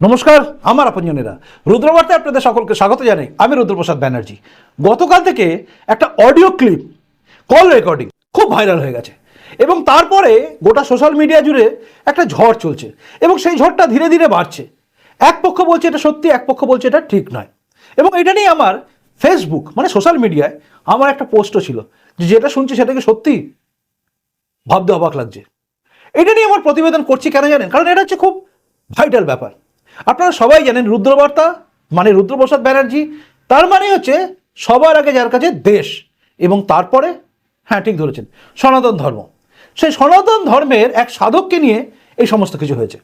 নমস্কার, আমার আপনজনেরা। রুদ্রবার্তায় আপনাদের সকলকে স্বাগত জানাই। আমি রুদ্রপ্রসাদ ব্যানার্জি। গতকাল থেকে একটা অডিও ক্লিপ, কল রেকর্ডিং খুব ভাইরাল হয়ে গেছে। এবং তারপরে গোটা সোশ্যাল মিডিয়া জুড়ে একটা ঝড় চলছে এবং সেই ঝড়টা ধীরে ধীরে বাড়ছে। এক পক্ষ বলছে এটা সত্যি, এক পক্ষ বলছে এটা ঠিক নয়। এবং এটা নিয়ে আমার ফেসবুক মানে সোশ্যাল মিডিয়ায় আমার একটা পোস্টও ছিল যে যেটা শুনছি সেটাকে সত্যি ভাবতে অবাক লাগছে। এটা নিয়ে আমার প্রতিবেদন করছি কেন জানেন? কারণ এটা হচ্ছে খুব ভাইটাল ব্যাপার। আপনারা সবাই জানেন রুদ্রবার্তা মানে রুদ্রপ্রসাদ ব্যানার্জি, তার মানে হচ্ছে সবার আগে যার কাছে দেশ এবং তারপরে হ্যাঁ ঠিক ধরেছেন, সনাতন ধর্ম। সেই সনাতন ধর্মের এক সাধককে নিয়ে এই সমস্ত কিছু হয়েছে।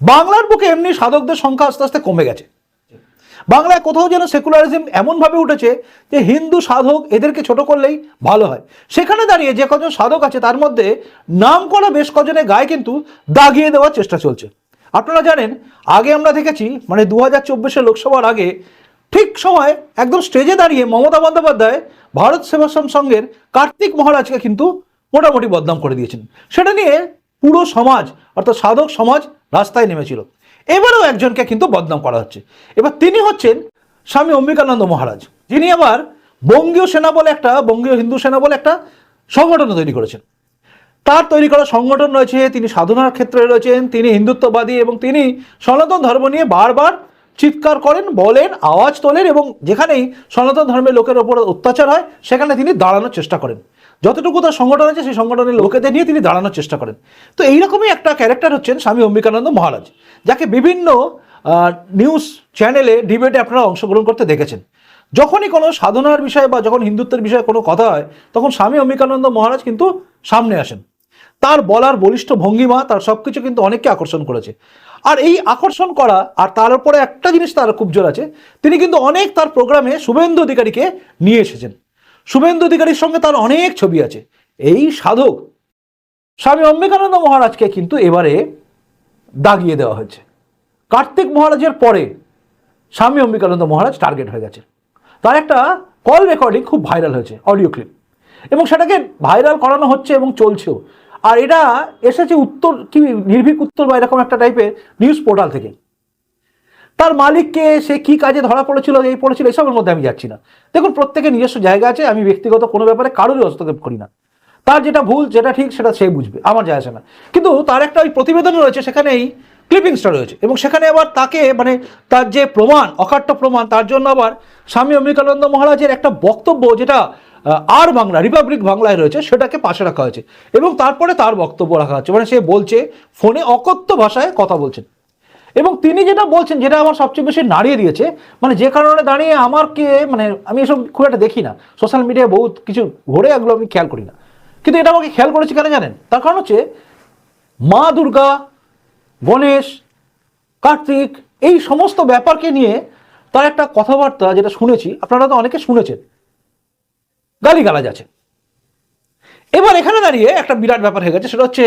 বাংলার বুকে এমনি সাধকদের সংখ্যা আস্তে আস্তে কমে গেছে। বাংলায় কোথাও যেন সেকুলারিজম এমনভাবে উঠেছে যে হিন্দু সাধক এদেরকে ছোট করলেই ভালো হয়। সেখানে দাঁড়িয়ে যে কজন সাধক আছে তার মধ্যে নাম করা বেশ কজনের গায়ে কিন্তু দাগিয়ে দেওয়ার চেষ্টা চলছে। আপনারা জানেন, আগে আমরা দেখেছি মানে দু হাজার চব্বিশের লোকসভার আগে ঠিক সময় একদম স্টেজে দাঁড়িয়ে মমতা বন্দ্যোপাধ্যায় ভারত সেবাশ্রম সংঘের কার্তিক মহারাজকে কিন্তু মোটামুটি বদনাম করে দিয়েছেন। সেটা নিয়ে পুরো সমাজ, অর্থাৎ সাধক সমাজ রাস্তায় নেমেছিল। এবারেও একজনকে কিন্তু বদনাম করা হচ্ছে। এবার তিনি হচ্ছেন স্বামী অম্বিকানন্দ মহারাজ। যিনি আবার বঙ্গীয় সেনা বলে একটা, বঙ্গীয় হিন্দু সেনা বলে একটা সংগঠন তৈরি করেছেন। তার তৈরি করা সংগঠন রয়েছে, তিনি সাধনার ক্ষেত্রে রয়েছেন, তিনি হিন্দুত্ববাদী এবং তিনি সনাতন ধর্ম নিয়ে বারবার চিৎকার করেন, বলেন, আওয়াজ তোলেন এবং যেখানেই সনাতন ধর্মের লোকের ওপর অত্যাচার হয়, সেখানে তিনি দাঁড়ানোর চেষ্টা করেন। যতটুকু তার সংগঠন আছে, সেই সংগঠনের লোকেদের নিয়ে তিনি দাঁড়ানোর চেষ্টা করেন। তো এইরকমই একটা ক্যারেক্টার হচ্ছেন স্বামী অম্বিকানন্দ মহারাজ, যাকে বিভিন্ন নিউজ চ্যানেলে ডিবেটে আপনারা অংশগ্রহণ করতে দেখেছেন। যখনই কোনো সাধনার বিষয়ে বা যখন হিন্দুত্বের বিষয়ে কোনো কথা হয়, তখন স্বামী অম্বিকানন্দ মহারাজ কিন্তু সামনে আসেন। তার বলার বলিষ্ঠ ভঙ্গিমা, তার সব কিছু কিন্তু অনেককে আকর্ষণ করেছে। আর এই আকর্ষণ করা আর তার উপরে একটা জিনিস তার খুব জোর আছে, তিনি কিন্তু অনেক তার প্রোগ্রামে শুভেন্দু অধিকারীকে নিয়ে এসেছেন। শুভেন্দু অধিকারীর সঙ্গে তার অনেক ছবি আছে। এই সাধক স্বামী অম্বিকানন্দ মহারাজকে কিন্তু এবারে দাগিয়ে দেওয়া হয়েছে। কার্তিক মহারাজের পরে স্বামী অম্বিকানন্দ মহারাজ টার্গেট হয়ে গেছে। তার একটা কল রেকর্ডিং খুব ভাইরাল হয়েছে, অডিও ক্লিপ। এবং সেটাকে ভাইরাল করানো হচ্ছে এবং চলছেও। আর এটা এসেছে উত্তর, কি নির্ভীক উত্তর বা এরকম একটা টাইপের নিউজ পোর্টাল থেকে। তার মালিককে সে কি কাজে ধরা পড়েছিল, এই পড়েছিল, এসবের মধ্যে আমি যাচ্ছি না। দেখুন, প্রত্যেকের নিজস্ব জায়গা আছে, আমি ব্যক্তিগত কোনো ব্যাপারে কারোরই হস্তক্ষেপ করি না। তার যেটা ভুল, যেটা ঠিক, সেটা সে বুঝবে, আমার যায় আসে না। কিন্তু তার একটা ওই প্রতিবেদন রয়েছে সেখানে এই ক্লিপিংসটা রয়েছে, এবং সেখানে আবার তাকে মানে তার যে প্রমাণ, অকাট্য প্রমাণ, তার জন্য আবার স্বামী অম্বিকানন্দ মহারাজের একটা বক্তব্য, যেটা আর বাংলা রিপাবলিক বাংলায় রয়েছে, সেটাকে পাশে রাখা হয়েছে। এবং তারপরে তার বক্তব্য রাখা হচ্ছে মানে সে বলছে, ফোনে অকথ্য ভাষায় কথা বলছেন। এবং তিনি যেটা বলছেন, যেটা আমার সবচেয়ে বেশি নাড়িয়ে দিয়েছে মানে যে কারণে দাঁড়িয়ে আমার কে মানে আমি এসব খুব একটা দেখি না। সোশ্যাল মিডিয়ায় বহুত কিছু ঘুরে, এগুলো আমি খেয়াল করি না। কিন্তু এটা আমাকে খেয়াল করেছি কেন জানেন? তার কারণ হচ্ছে, মা দুর্গা, গণেশ, কার্তিক, এই সমস্ত ব্যাপারকে নিয়ে তার একটা কথাবার্তা, যেটা শুনেছি, আপনারা তো অনেকে শুনেছেন গালিগালাজ আছে। এবার এখানে দাঁড়িয়ে একটা বিরাট ব্যাপার হয়ে গেছে, সেটা হচ্ছে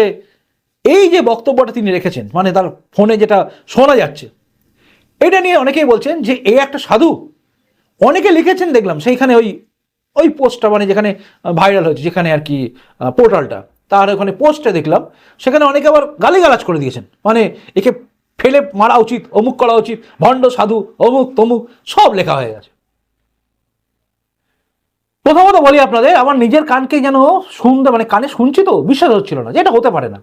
এই যে বক্তব্যটা তিনি রেখেছেন মানে তার ফোনে যেটা শোনা যাচ্ছে, এটা নিয়ে অনেকেই বলছেন যে এ একটা সাধু। অনেকে লিখেছেন, দেখলাম সেইখানে ওই ওই পোস্টটা মানে যেখানে ভাইরাল হয়েছে, যেখানে আর কি পোর্টালটা। তার ওখানে পোস্টে দেখলাম, সেখানে অনেকে আবার গালিগালাজ করে দিয়েছেন। মানে একে ফেলে মারা উচিত, অমুক করা উচিত, ভণ্ড সাধু, অমুক তমুক, সব লেখা হয়ে গেছে। প্রথমত বলি আপনাদের, আমার নিজের কানকে যেন শুনতে মানে কানে শুনছি তো, বিশ্বাস হচ্ছিল না যে এটা হতে পারে না।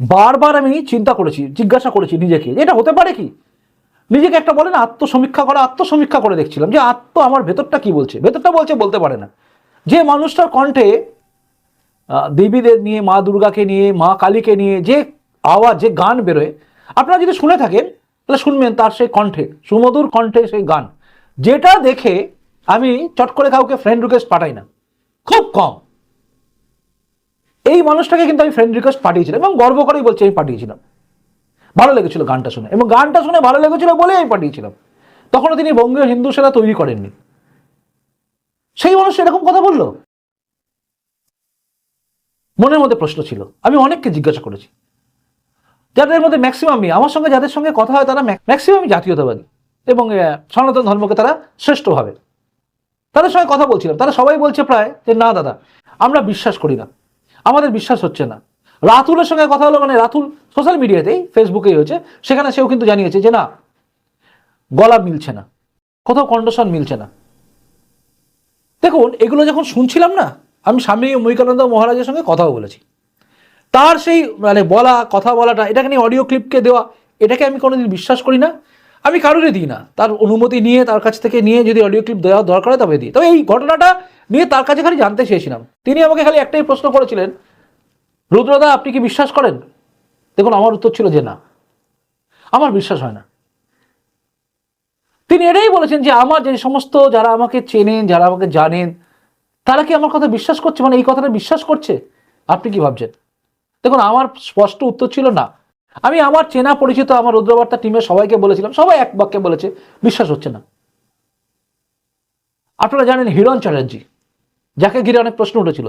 বারবার আমি চিন্তা করেছি, জিজ্ঞাসা করেছি নিজেকে যে এটা হতে পারে কি? নিজেকে একটা বলে না, আত্মসমীক্ষা করা, আত্মসমীক্ষা করে দেখছিলাম যে আত্ম আমার ভেতরটা কি বলছে? ভেতরটা বলছে, বলতে পারে না। যে মানুষটার কণ্ঠে দেবীদের নিয়ে, মা দুর্গাকে নিয়ে, মা কালীকে নিয়ে যে আওয়াজ, যে গান বেরোয়, আপনারা যদি শুনে থাকেন, তাহলে শুনবেন তার সেই কণ্ঠে, সুমধুর কণ্ঠে সেই গান। যেটা দেখে আমি চট করে কাউকে ফ্রেন্ড রিকোয়েস্ট পাঠাই না। খুব কম। এই মানুষটাকে কিন্তু আমি ফ্রেন্ড রিকোয়েস্ট পাঠিয়েছিলাম এবং গর্ব করেই বলছি আমি পাঠিয়েছিলাম। ভালো লেগেছিল গানটা শুনে এবং গানটা শুনে ভালো লেগেছিল বলে আমি পাঠিয়েছিলাম। তখনও তিনি বঙ্গীয় হিন্দু সেনা তৈরি করেননি। সেই মানুষ এরকম কথা বলল? মনের মধ্যে প্রশ্ন ছিল। আমি অনেককে জিজ্ঞাসা করেছি। যাদের মধ্যে ম্যাক্সিমামই আমার সঙ্গে যাদের সঙ্গে কথা হয় তারা ম্যাক্সিমামই জাতীয়তাবাদী এবং সনাতন ধর্মকে তারা শ্রেষ্ঠ ভাবে। তাদের সঙ্গে কথা বলছিলাম। তারা সবাই বলছে প্রায় যে, না দাদা, আমরা বিশ্বাস করি না। আমাদের বিশ্বাস হচ্ছে না। রাতুলের সঙ্গে কথা হলো মানে রাতুল সোশ্যাল মিডিয়াতেই ফেসবুকেই হয়েছে। সেখানে সেও কিন্তু জানিয়েছে যে, না, গলা মিলছে না। কোথাও কন্ডিশন মিলছে না। দেখুন, এগুলো যখন শুনছিলাম না, আমি স্বামী মহিকানন্দ মহারাজের সঙ্গে কথাও বলেছি। তার সেই মানে বলা, কথা বলাটা, এটাকে নিয়ে অডিও ক্লিপকে দেওয়া, এটাকে আমি কোনোদিন বিশ্বাস করি না। আমি কারোরই দিই না। তার অনুমতি নিয়ে, তার কাছ থেকে নিয়ে যদি অডিও ক্লিপ দেওয়া দরকার হয় তবে দিই। তবে এই ঘটনাটা নিয়ে তার কাছে খালি জানতে চেয়েছিলাম। তিনি আমাকে খালি একটাই প্রশ্ন করেছিলেন, রুদ্রদা, আপনি কি বিশ্বাস করেন? দেখুন, আমার উত্তর ছিল যে না। আমার বিশ্বাস হয় না। তিনি এটাই বলেছেন যে আমার যে সমস্ত যারা আমাকে চেনেন, যারা আমাকে জানেন, তারা কি আমার কথা বিশ্বাস করছে? মানে এই কথাটা বিশ্বাস করছে? আপনি কি ভাবছেন? দেখুন, আমার স্পষ্ট উত্তর ছিল না। আমি আমার চেনা পরিচিত আমার রুদ্রবার্তা টিমের সবাইকে বলেছিলাম, সবাই এক বাক্যে বলেছে, বিশ্বাস হচ্ছে না। আপনারা জানেন হিরণ চ্যাটার্জি, যাকে ঘিরে অনেক প্রশ্ন উঠেছিল।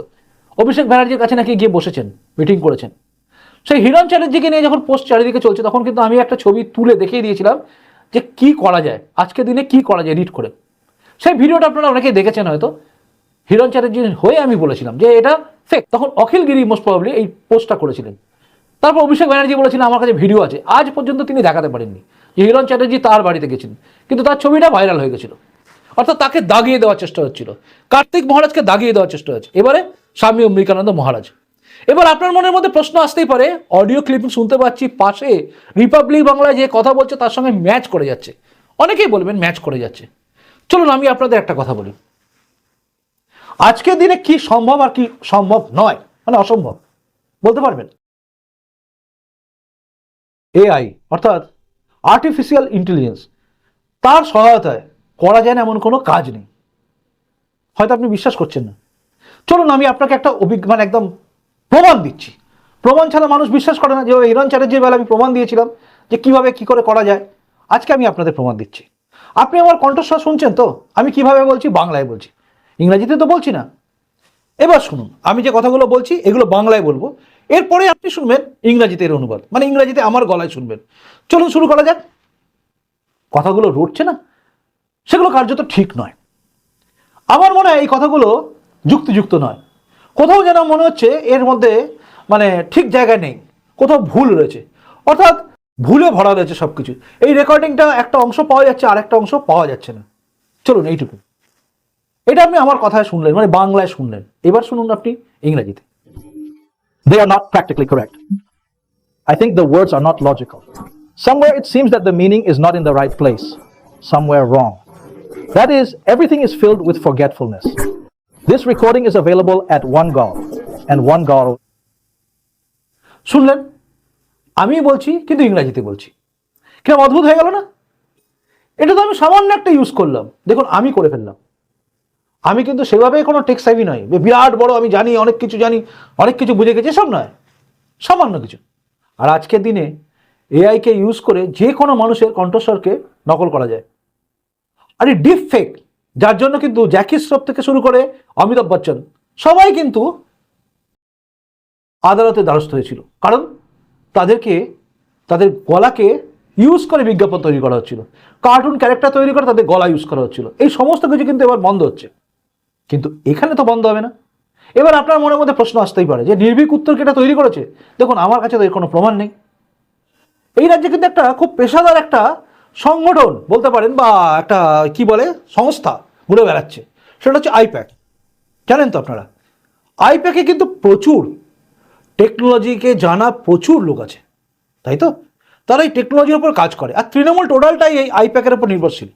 অভিষেক ব্যানার্জির কাছে নাকি গিয়ে বসেছেন মিটিং করেছেন। সেই হিরণ চ্যাটার্জিকে নিয়ে যখন পোস্ট চারিদিকে চলছে, তখন কিন্তু আমি একটা ছবি তুলে দেখিয়ে দিয়েছিলাম যে কি করা যায় আজকের দিনে কি করা যায় এডিট করে। সেই ভিডিওটা আপনারা অনেকেই দেখেছেন হয়তো। হিরণ চ্যাটার্জির হয়ে আমি বলেছিলাম যে এটা ফেক তখন অখিল গিরি মোস্ট প্রবাবলি এই পোস্টটা করেছিলেন। তারপর অভিষেক ব্যানার্জি বলেছিলেন আমার কাছে ভিডিও আছে। আজ পর্যন্ত তিনি দেখাতে পারেননি। যে হিরণ চ্যাটার্জি তার বাড়িতে গেছেন। কিন্তু তার ছবিটা ভাইরাল হয়ে গেছিল। অর্থাৎ তাকে দাগিয়ে দেওয়ার চেষ্টা হচ্ছিল। কার্তিক মহারাজকে দাগিয়ে দেওয়ার চেষ্টা হচ্ছে এবারে স্বামী অম্বিকানন্দ মহারাজ। এবার আপনার মনের মধ্যে প্রশ্ন আসতেই পারে, অডিও ক্লিপিং শুনতে পাচ্ছি, পাশে রিপাবলিক বাংলায় যে কথা বলছে তার সঙ্গে ম্যাচ করে যাচ্ছে। অনেকেই বলবেন ম্যাচ করে যাচ্ছে। চলুন, আমি আপনাদের একটা কথা বলি। আজকের দিনে কি সম্ভব আর কি সম্ভব নয়? মানে অসম্ভব। বলতে পারবেন? এআই, অর্থাৎ আর্টিফিশিয়াল ইন্টেলিজেন্স তার সহায়তায় করা যায় না এমন কোনো কাজ নেই। হয়তো আপনি বিশ্বাস করছেন না। চলুন, আমি আপনাকে একটা অভিজ্ঞ মানে একদম প্রমাণ দিচ্ছি। প্রমাণ ছাড়া মানুষ বিশ্বাস করে না যে হিরণ চ্যাটার্জির বেলা আমি প্রমাণ দিয়েছিলাম যে কীভাবে কি করে করা যায়। আজকে আমি আপনাদের প্রমাণ দিচ্ছি। আপনি আমার কণ্ঠস্বর শুনছেন তো? আমি কীভাবে বলছি? বাংলায় বলছি। ইংরাজিতে তো বলছি না। এবার শুনুন, আমি যে কথাগুলো বলছি, এগুলো বাংলায় বলব। এরপরে আপনি শুনবেন ইংরাজিতে এর অনুবাদ। মানে ইংরাজিতে আমার গলায় শুনবেন। চলুন শুরু করা যাক। কথাগুলো রটছে না? সেগুলো কার্যত ঠিক নয়। আমার মনে হয় এই কথাগুলো যুক্তিযুক্ত নয়। কোথাও যেন মনে হচ্ছে এর মধ্যে মানে ঠিক জায়গায় নেই। কোথাও ভুল রয়েছে। অর্থাৎ ভুলে ভরা রয়েছে সব কিছু এই রেকর্ডিংটা একটা অংশ পাওয়া যাচ্ছে আর একটা অংশ পাওয়া যাচ্ছে না। চলুন এইটুকু। এটা আপনি আমার কথায় শুনলেন মানে বাংলায় শুনলেন। এবার শুনুন আপনি ইংরেজিতে। They are not practically correct. I think the words are not logical. Somewhere it seems that the meaning is not in the right place, somewhere wrong. That is, everything is filled with forgetfulness. This recording is available at one gall and one gall শুনলেন আমি বলছি কিন্তু ইংরাজিতে বলছি কেমন অদ্ভুত হয়ে গেল না এটা তো আমি সামান্য একটা ইউজ করলাম দেখুন আমি করে ফেললাম আমি কিন্তু সেভাবে কোনো টেক্সাইভি নয় বিরাট বড়, আমি জানি, অনেক কিছু জানি, অনেক কিছু বুঝে গেছি, সব নয়। সামান্য কিছু। আর আজকের দিনে এআইকে ইউজ করে যে কোনো মানুষের কণ্ঠস্বরকে নকল করা যায়। আর এই ডিপ ফেক যার জন্য কিন্তু জ্যাকি শ্রফ থেকে শুরু করে অমিতাভ বচ্চন, সবাই কিন্তু আদালতের দ্বারস্থ হয়েছিল। কারণ তাদেরকে, তাদের গলাকে ইউজ করে বিজ্ঞাপন তৈরি করা হচ্ছিল। কার্টুন ক্যারেক্টার তৈরি করে তাদের গলা ইউজ করা হচ্ছিল। এই সমস্ত কিছু কিন্তু এবার বন্ধ হচ্ছে। কিন্তু এখানে তো বন্ধ হবে না। এবার আপনার মনের মধ্যে প্রশ্ন আসতেই পারে যে নির্ভীক উত্তর এটা তৈরি করেছে? দেখুন, আমার কাছে তো এর কোনো প্রমাণ নেই। এই রাজ্যে কিন্তু একটা খুব পেশাদার একটা সংগঠন বলতে পারেন বা একটা, কি বলে, সংস্থা ঘুরে বেড়াচ্ছে। সেটা হচ্ছে আইপ্যাক। জানেন তো আপনারা? আইপ্যাকে কিন্তু প্রচুর টেকনোলজিকে জানা প্রচুর লোক আছে। তাই তো? তারা এই টেকনোলজির উপর কাজ করে। আর তৃণমূল টোটালটাই এই আইপ্যাকের উপর নির্ভরশীল।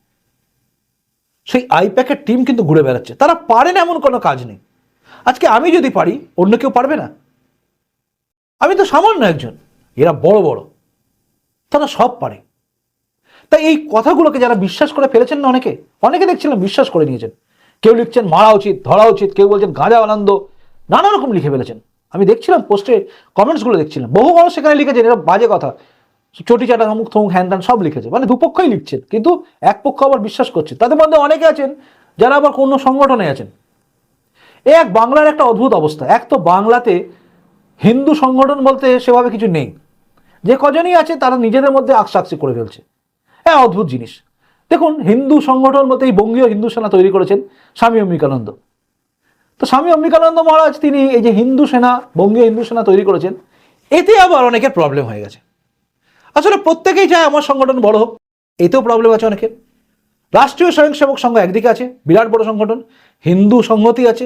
সেই আইপ্যাকের টিম কিন্তু ঘুরে বেড়াচ্ছে। তারা পারে না এমন কোনো কাজ নেই। আজকে আমি যদি পারি, অন্য কেউ পারবে না। আমি তো সামান্য একজন। এরা বড় বড়। তারা সব পারে। তাই এই কথাগুলোকে যারা বিশ্বাস করে ফেলেছেন না অনেকে অনেকে দেখছিলাম বিশ্বাস করে নিয়েছেন। কেউ লিখছেন, মারা উচিত, ধরা উচিত। কেউ বলছেন, গাঁজা আনন্দ নানা রকম লিখে ফেলেছেন। আমি দেখছিলাম, পোস্টে কমেন্টসগুলো দেখছিলাম। বহু মানুষ সেখানে লিখেছেন, এরা বাজে কথা। চটি চাটা অমুক থমুক হ্যান ত্যান সব লিখেছে মানে দুপক্ষই লিখছেন, কিন্তু এক পক্ষ আবার বিশ্বাস করছে। তাদের মধ্যে অনেকে আছেন যারা আবার কোনো সংগঠনে আছেন। এ এক বাংলার একটা অদ্ভুত অবস্থা। এক তো বাংলাতে হিন্দু সংগঠন বলতে সেভাবে কিছু নেই। যে কজনই আছে তারা নিজেদের মধ্যে আকসাকসি করে ফেলছে। হ্যাঁ অদ্ভুত জিনিস। দেখুন, হিন্দু সংগঠন বলতে এই বঙ্গীয় হিন্দু সেনা তৈরি করেছেন স্বামী অম্বিকানন্দ। তো স্বামী অম্বিকানন্দ মহারাজ, তিনি এই যে হিন্দু সেনা, বঙ্গীয় হিন্দু সেনা তৈরি করেছেন, এতে আবার অনেকের প্রবলেম হয়ে গেছে। আসলে প্রত্যেকেই চায় আমার সংগঠন বড় হোক। এতেও প্রবলেম আছে অনেকের। রাষ্ট্রীয় স্বয়ংসেবক সংঘ একদিকে আছে, বিরাট বড় সংগঠন, হিন্দু সংহতি আছে,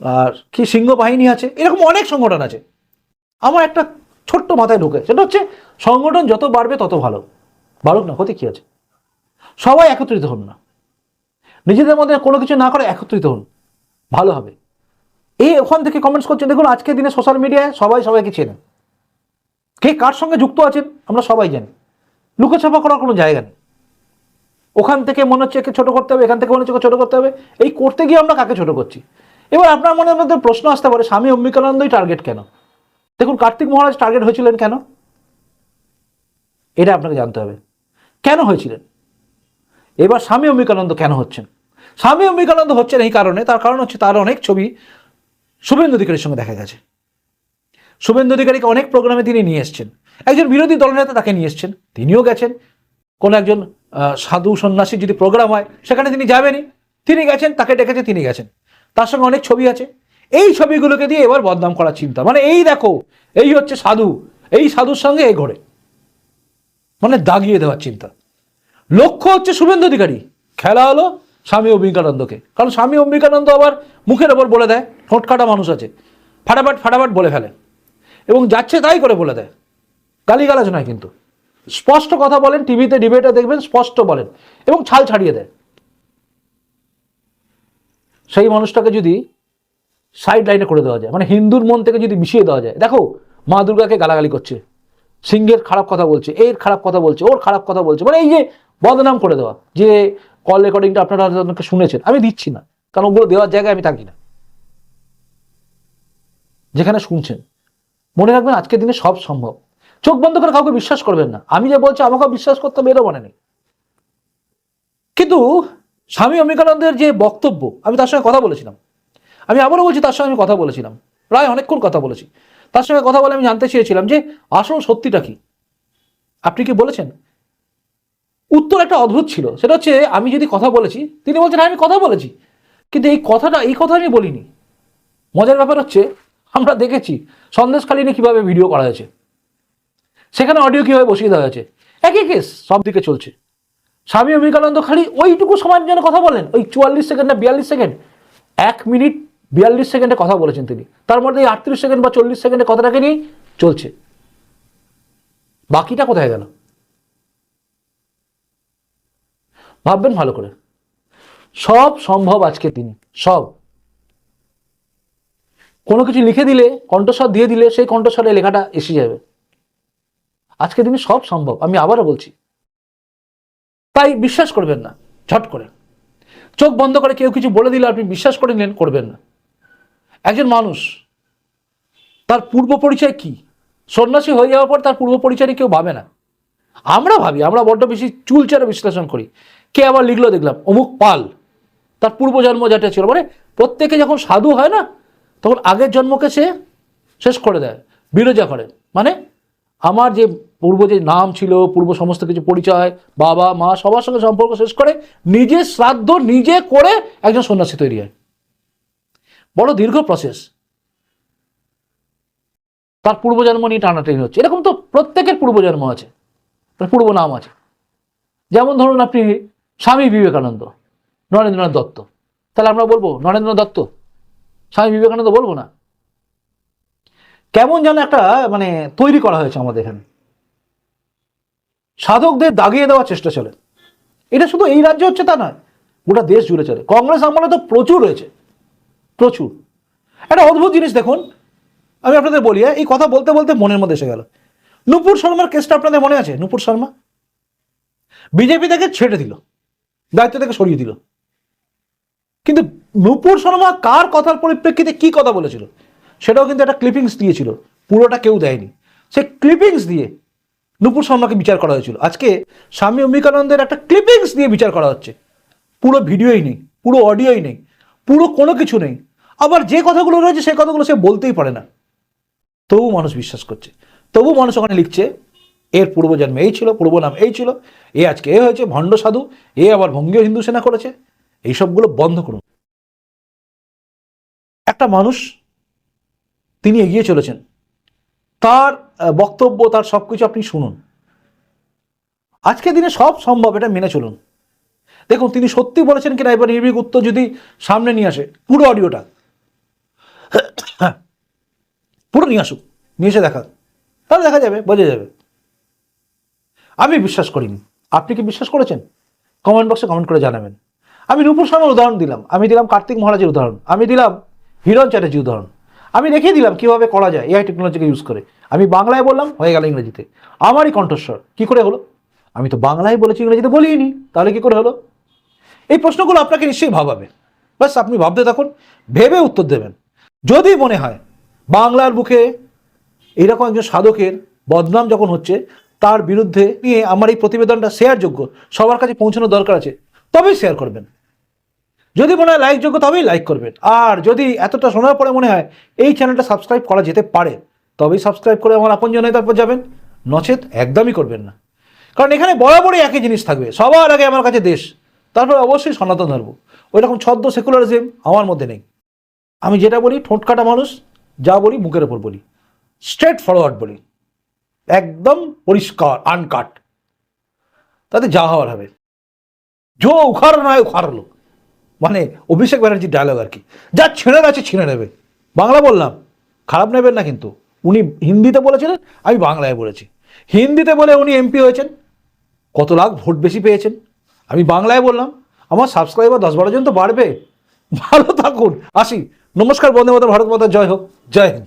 আর কি সিংহ বাহিনী আছে, এরকম অনেক সংগঠন আছে। আমার একটা ছোট্ট মাথায় ঢুকে, সেটা হচ্ছে সংগঠন যত বাড়বে তত ভালো। বাড়ুক না, ক্ষতি কী আছে? সবাই একত্রিত হন না। নিজেদের মধ্যে কোনো কিছু না করে একত্রিত হন। ভালো হবে। এই ওখান থেকে কমেন্টস করছেন, দেখুন আজকের দিনে সোশ্যাল মিডিয়ায় সবাই সবাইকে চেনে। কে কার সঙ্গে যুক্ত আছেন আমরা সবাই জানি। লুকোছাপা করার কোনো জায়গা নেই। ওখান থেকে মনে হচ্ছে একে ছোটো করতে হবে, এখান থেকে মনে হচ্ছে ছোট করতে হবে। এই করতে গিয়ে আমরা কাকে ছোটো করছি? এবার আপনার মনের মধ্যে প্রশ্ন আসতে পারে, স্বামী অম্বিকানন্দই টার্গেট কেন? দেখুন, কার্তিক মহারাজ টার্গেট হয়েছিলেন কেন? এটা আপনাকে জানতে হবে। কেন হয়েছিলেন? এবার স্বামী অম্বিকানন্দ কেন হচ্ছেন? স্বামী অম্বিকানন্দ হচ্ছেন এই কারণে, তার কারণ হচ্ছে তার অনেক ছবি শুভেন্দু অধিকারীর সঙ্গে দেখা গেছে। শুভেন্দু অধিকারীকে অনেক প্রোগ্রামে তিনি নিয়ে এসছেন। একজন বিরোধী দলনেতা তাকে নিয়ে এসছেন, তিনিও গেছেন। কোনো একজন সাধু সন্ন্যাসী যদি প্রোগ্রাম হয়, সেখানে তিনি যাবেনই। তিনি গেছেন, তাকে ডেকেছে, তিনি গেছেন। তার সঙ্গে অনেক ছবি আছে। এই ছবিগুলোকে দিয়ে এবার বদনাম করার চিন্তা। মানে এই দেখো, এই হচ্ছে সাধু। এই সাধুর সঙ্গে এই ঘোরে। মানে দাগিয়ে দেওয়ার চিন্তা। লক্ষ্য হচ্ছে শুভেন্দু অধিকারী। খেলা হলো স্বামী অম্বিকানন্দকে। কারণ স্বামী অম্বিকানন্দ আবার মুখের ওপর বলে দেয় ঠোঁট কাটা মানুষ আছে। ফাটাফাট ফাটাফাট বলে ফেলে এবং যাচ্ছে তাই করে বলে দেয়। গালিগালাজ নয় কিন্তু। স্পষ্ট কথা বলেন, টিভিতে ডিবেটে দেখবেন, স্পষ্ট বলেন এবং ছাল ছাড়িয়ে দেয়। সেই মানুষটাকে যদি সাইড লাইনে করে দেওয়া যায় মানে হিন্দুর মন থেকে যদি মিশিয়ে দেওয়া যায়। দেখো, মা দুর্গাকে গালাগালি করছে, সিংহের খারাপ কথা বলছে, এর খারাপ কথা বলছে, ওর খারাপ কথা বলছে মানে এই যে বদনাম করে দেওয়া, যে কল রেকর্ডিংটা আপনারা অনেকে শুনেছেন, আমি দিচ্ছি না, কারণ ওগুলো দেওয়ার জায়গায় আমি থাকি না। যেখানে শুনছেন। মনে রাখবেন আজকের দিনে সব সম্ভব। চোখ বন্ধ করে কাউকে বিশ্বাস করবেন না। আমি যে বলছি আমাকেও বিশ্বাস করতে হবে মনে নেই। কিন্তু স্বামী অম্বিকানন্দের যে বক্তব্য, আমি তার সঙ্গে কথা বলেছিলাম। আমি আবারও বলছি, তার সঙ্গে আমি কথা বলেছিলাম। প্রায় অনেকক্ষণ কথা বলেছি। তার সঙ্গে কথা বলে আমি জানতে চেয়েছিলাম যে, আসল সত্যিটা কি? আপনি কি বলেছেন? উত্তর একটা অদ্ভুত ছিল। সেটা হচ্ছে, আমি যদি কথা বলেছি, তিনি বলছেন হ্যাঁ আমি কথা বলেছি। কিন্তু এই কথাটা, এই কথা আমি বলিনি। মজার ব্যাপার হচ্ছে আমরা দেখেছি। সন্দেশকালীনে কীভাবে ভিডিও করা হয়েছে? সেখানে অডিও কীভাবে বসিয়ে দেওয়া হয়েছে? একই কেস সব দিকে চলছে। স্বামী বিবেকানন্দ খালি ওইটুকু সময়ের জন্য কথা বলেন। ওই চুয়াল্লিশ সেকেন্ড না বিয়াল্লিশ সেকেন্ড এক মিনিট বিয়াল্লিশ সেকেন্ডে কথা বলেছেন তিনি। তার মধ্যে এই আটত্রিশ সেকেন্ড বা চল্লিশ সেকেন্ডে কথাটাকে নিয়েই চলছে। বাকিটা কোথায় গেল? ভাববেন ভালো করে। সব সম্ভব আজকে তিনি সব। কোনো কিছু লিখে দিলে, কণ্ঠস্বর দিয়ে দিলে, সেই কণ্ঠস্বরে লেখাটা এসে যাবে। আজকে দিনে সব সম্ভব, আমি আবারও বলছি। তাই বিশ্বাস করবেন না, ঝট করে। চোখ বন্ধ করে কেউ কিছু বলে দিলে আপনি বিশ্বাস করে নিলেন, করবেন না। একজন মানুষ, তার পূর্ব পরিচয় কি? সন্ন্যাসী হয়ে যাওয়ার পর তার পূর্ব পরিচয় কেউ ভাবে না। আমরা ভাবি, আমরা বড্ড বেশি চুলচারে বিশ্লেষণ করি। কে আবার লিখলো দেখলাম, অমুক পাল। তার পূর্বজন্ম যেটা ছিল মানে প্রত্যেকে যখন সাধু হয় না তখন আগের জন্মকে সে শেষ করে দেয় বিরজা করে। মানে আমার যে পূর্ব যে নাম ছিল, পূর্ব সমস্ত কিছু পরিচয়, বাবা, মা, সবার সঙ্গে সম্পর্ক শেষ করে নিজে শ্রাদ্ধ নিজে করে একজন সন্ন্যাসী তৈরি হয়। বড় দীর্ঘ প্রসেস তার পূর্বজন্ম নিয়ে টানাটানি হচ্ছে। এরকম তো প্রত্যেকের পূর্বজন্ম আছে, তার পূর্ব নাম আছে। যেমন ধরুন আপনি স্বামী বিবেকানন্দ, নরেন্দ্রনাথ দত্ত। তাহলে আমরা বলব, নরেন্দ্রনাথ দত্ত স্বামী বিবেকানন্দ বলব না। কেমন যেন একটা মানে তৈরি করা হয়েছে আমাদের এখানে। সাধকদের দাগিয়ে দেওয়ার চেষ্টা চলে। এটা শুধু এই রাজ্যে হচ্ছে তা নয় গোটা দেশ জুড়ে চলে। কংগ্রেস আমলে তো প্রচুর রয়েছে। প্রচুর। একটা অদ্ভুত জিনিস দেখুন আমি আপনাদের বলি হ্যাঁ, এই কথা বলতে বলতে মনের মধ্যে এসে গেল। নুপুর শর্মার কেসটা আপনাদের মনে আছে? নুপুর শর্মা? বিজেপি থেকে ছেড়ে দিল দায়িত্ব থেকে সরিয়ে দিল। কিন্তু নুপুর শর্মা কার কথার পরিপ্রেক্ষিতে কি কথা বলেছিল? সেটাও কিন্তু একটা ক্লিপিংস দিয়েছিল। পুরোটা কেউ দেয়নি। সে ক্লিপিংস দিয়ে নুপুর শর্মাকে বিচার করা হয়েছিল। আজকে স্বামী অম্বিকানন্দের একটা ক্লিপিংস দিয়ে বিচার করা হচ্ছে। পুরো ভিডিওই নেই, পুরো অডিওই নেই, পুরো কোনো কিছু নেই। আবার যে কথাগুলো রয়েছে, সেই কথাগুলো সে বলতেই পারে না। তবু মানুষ বিশ্বাস করছে। তবু মানুষ ওখানে লিখছে, এর পূর্বজন্মে এই ছিল, পূর্ব নাম এই ছিল, এ আজকে এ হয়েছে, ভণ্ড সাধু, এ আবার ভঙ্গীয় হিন্দু সেনা করেছে। এইসবগুলো বন্ধ করুন। একটা মানুষ তিনি এগিয়ে চলেছেন। তার বক্তব্য, তার সব কিছু আপনি শুনুন। আজকের দিনে সব সম্ভব, এটা মেনে চলুন। দেখুন, তিনি সত্যি বলেছেন কিনা, এবার নির্ভীক উত্তর যদি সামনে নিয়ে আসে, পুরো অডিওটা। পুরো নিয়ে আসুক, নিয়ে এসে দেখা তাহলে দেখা যাবে, বোঝা যাবে। আমি বিশ্বাস করিনি। আপনি কি বিশ্বাস করেছেন? কমেন্ট বক্সে কমেন্ট করে জানাবেন। আমি রূপুর শর্মার উদাহরণ দিলাম। আমি দিলাম কার্তিক মহারাজের উদাহরণ। আমি দিলাম হিরণ চ্যাটার্জির উদাহরণ। আমি দেখিয়ে দিলাম কীভাবে করা যায় এআই টেকনোলজিকে ইউজ করে। আমি বাংলায় বললাম, হয়ে গেল ইংরেজিতে। আমারই কণ্ঠস্বর, কি করে হলো? আমি তো বাংলায় বলেছি, ইংরেজিতে বলিনি, তাহলে কি করে হলো? এই প্রশ্নগুলো আপনাকে নিশ্চয়ই ভাবাবে। ব্যাস, আপনি ভাবতে থাকুন, ভেবে উত্তর দেবেন। যদি মনে হয় বাংলার বুকে এইরকম একজন সাধকের বদনাম যখন হচ্ছে, তার বিরুদ্ধে নিয়ে আমার এই প্রতিবেদনটা শেয়ারযোগ্য সবার কাছে পৌঁছানো দরকার আছে, তবেই শেয়ার করবেন। যদি মনে হয় লাইকযোগ্য তবেই লাইক করবেন। আর যদি এতটা শোনার পরে মনে হয় এই চ্যানেলটা সাবস্ক্রাইব করা যেতে পারে, তবেই সাবস্ক্রাইব করে আমার আপনজনে তারপর যাবেন। নচেত একদমই করবেন না। কারণ এখানে বরাবরই একই জিনিস থাকবে। সবার আগে আমার কাছে দেশ, তারপর অবশ্যই সনাতন ধর্ম। ওই রকম ছদ্ম সেকুলারিজম আমার মধ্যে নেই। আমি যেটা বলি, ঠোঁট কাটা মানুষ, যা বলি, মুখের ওপর বলি। স্ট্রেট ফরওয়ার্ড বলি। একদম পরিষ্কার আনকাট তাতে যা হওয়ার হবে। জো উখার নয় উখারলো মানে অভিষেক ব্যানার্জির ডায়লগ আর কি। যা ছেড়ে আছে ছিঁড়ে নেবে। বাংলা বললাম, খারাপ নেবেন না কিন্তু। উনি হিন্দিতে বলেছিলেন, আমি বাংলায় বলেছি। হিন্দিতে বলে উনি এমপি হয়েছেন, কত লাখ ভোট বেশি পেয়েছেন। আমি বাংলায় বললাম, আমার সাবস্ক্রাইবার দশ বারো জন তো বাড়বে। ভালো থাকুন। আসি। নমস্কার, বন্দে মাতা ভারত মাতা, জয় হোক। জয় হিন্দ।